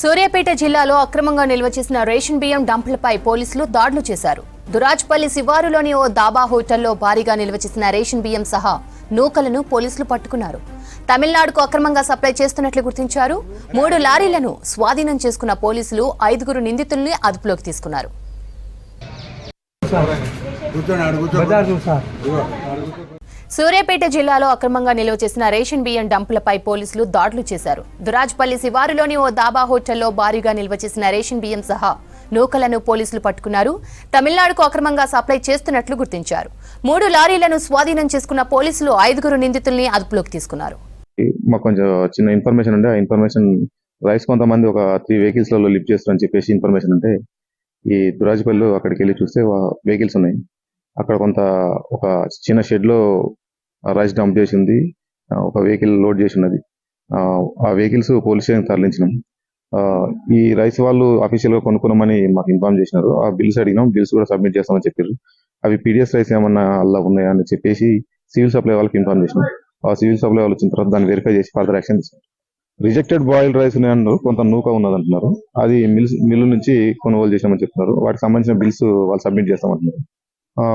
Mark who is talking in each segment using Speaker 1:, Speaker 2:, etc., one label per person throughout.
Speaker 1: సూర్యాపేట జిల్లాలో అక్రమంగా నిల్వ చేసిన రేషన్ బియ్యం డంపులపై పోలీసులు దాడులు చేశారు. దురాజ్పల్లి శివారులోని ఓ దాబా హోటల్లో భారీగా నిల్వ చేసిన రేషన్ బియ్యం సహా నూకలను పోలీసులు పట్టుకున్నారు. తమిళనాడుకు అక్రమంగా సప్లై చేస్తున్నట్లు గుర్తించారు. మూడు లారీలను స్వాధీనం చేసుకున్న పోలీసులు ఐదుగురు నిందితుల్ని అదుపులోకి తీసుకున్నారు. సూర్యాపేట జిల్లాలో అక్రమంగా నిల్వ చేసిన రేషన్ బియ్యం డంపులపై పోలీసులు దాడులు చేశారు. దురాజ్పల్లి శివారులోని ఓ దాబా హోటల్లో భారీగా నిల్వ చేసిన రేషన్ బియ్యం సహా నూకలను పోలీసులు పట్టుకున్నారు. తమిళనాడుకు అక్రమంగా సప్లై చేస్తున్నట్లు గుర్తించారు. మూడు లారీలను స్వాధీనం చేసుకున్న పోలీసులు ఐదుగురు నిందితుల్ని అదుపులోకి తీసుకున్నారు.
Speaker 2: మాకు కొంచెం చిన్న ఇన్ఫర్మేషన్ ఉండే ఆ ఇన్ఫర్మేషన్ రైస్ కొంతమంది ఒక త్రీ వెహికల్స్లలో లిఫ్ట్ చేస్తారని చెప్పేసి ఇన్ఫర్మేషన్ ఉంటే ఈ దురాజపల్లి అక్కడికి వెళ్ళి చూస్తే వెహికల్స్ ఉన్నాయి. అక్కడ కొంత ఒక చిన్న షెడ్లో రైస్ డంప్ చేసి ఉంది ఆ, ఒక వెహికల్ లోడ్ చేసి ఉన్నది ఆ, ఆ వెహికల్స్ పోలీస్ స్టేషన్ తరలించినాం. ఆ, ఈ రైస్ వాళ్ళు అఫీషియల్గా కొనుక్కున్నామని మాకు ఇన్ఫార్మ్ చేసినారు. ఆ బిల్స్ అడిగినాం. బిల్స్ కూడా సబ్మిట్ చేస్తామని చెప్పారు అవి పీడిఎస్ రైస్ ఏమన్నా అలా ఉన్నాయా అని చెప్పేసి సివిల్ సప్లై వాళ్ళకి ఇన్ఫార్మ్ చేసినాం. ఆ సివిల్ సప్లై వాళ్ళు వచ్చిన తర్వాత దాన్ని వెరిఫై చేసి ఫర్దర్ యాక్షన్ తీసుకున్నారు. రిజెక్టెడ్ బాయిల్డ్ రైస్ అన్నారు. కొంత నూక ఉన్నది అంటున్నారు అది మిల్స్ మిల్లు నుంచి కొనుగోలు చేసామని చెప్తున్నారు. వాటికి సంబంధించిన బిల్స్ వాళ్ళు సబ్మిట్ చేస్తామంటున్నారు.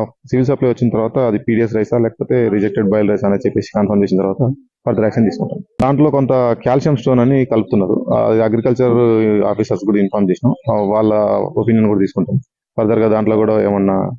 Speaker 2: సివిల్ సప్లై వచ్చిన తర్వాత అది పీడిఎస్ రైసా లేకపోతే రిజెక్టెడ్ బాయిల్ రైస్ అని చెప్పేసి కన్ఫర్మ్ చేసిన తర్వాత ఫర్దర్ యాక్షన్ తీసుకుంటాం. దాంట్లో కొంత కాల్షియం స్టోన్ అని కలుపుతున్నారు. ఆ, అది అగ్రికల్చర్ ఆఫీసర్స్ కూడా ఇన్ఫార్మ్ చేసినాం. వాళ్ళ ఒపీనియన్ కూడా తీసుకుంటాం. ఫర్దర్గా దాంట్లో కూడా ఏమన్నా